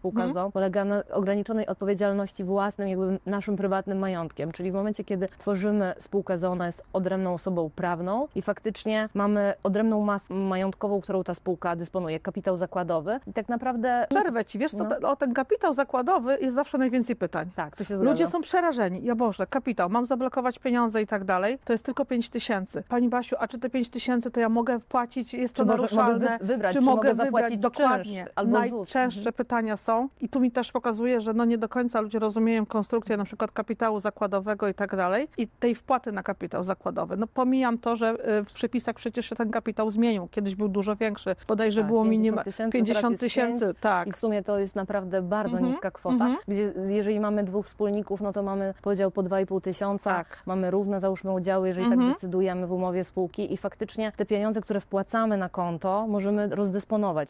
spółka Mhm. Polega na ograniczonej odpowiedzialności własnym, jakby naszym prywatnym majątkiem. Czyli w momencie, kiedy tworzymy spółkę ZO, ona jest odrębną osobą prawną i faktycznie mamy odrębną masę majątkową, którą ta spółka dysponuje, kapitał zakładowy. I tak naprawdę. Przerwę ci, wiesz co, No. o ten kapitał zakładowy jest zawsze najwięcej pytań. Tak, to się zgadza. Ludzie są przerażeni. Ja Boże, kapitał, mam zablokować pieniądze i tak dalej. To jest tylko 5 tysięcy. Pani Basiu, a czy te 5 tysięcy to ja mogę wpłacić? Jest to Czy może- naruszalne? mogę wy- wybrać, czy, czy mogę mogę wybrać dokładnie? czynsz albo ZUS? Najczęstsze Mhm. pytania są i tu mi też pokazuje, że no nie do końca ludzie rozumieją konstrukcję na przykład kapitału zakładowego i tak dalej i tej wpłaty na kapitał zakładowy. No pomijam to, że y, w przepisach przecież się ten kapitał zmienił. Kiedyś był dużo większy. Bodajże Tak, było 50 minimalnie tysięcy, 50 teraz jest tysięcy. Tak. I w sumie to jest naprawdę bardzo Mhm, niska kwota, mhm. gdzie jeżeli mamy dwóch wspólników, no to mamy podział po 2,5 tysiąca, Tak. mamy równe załóżmy udziały, jeżeli Mhm. tak decydujemy w umowie spółki i faktycznie te pieniądze, które wpłacamy na konto, możemy rozdysponować.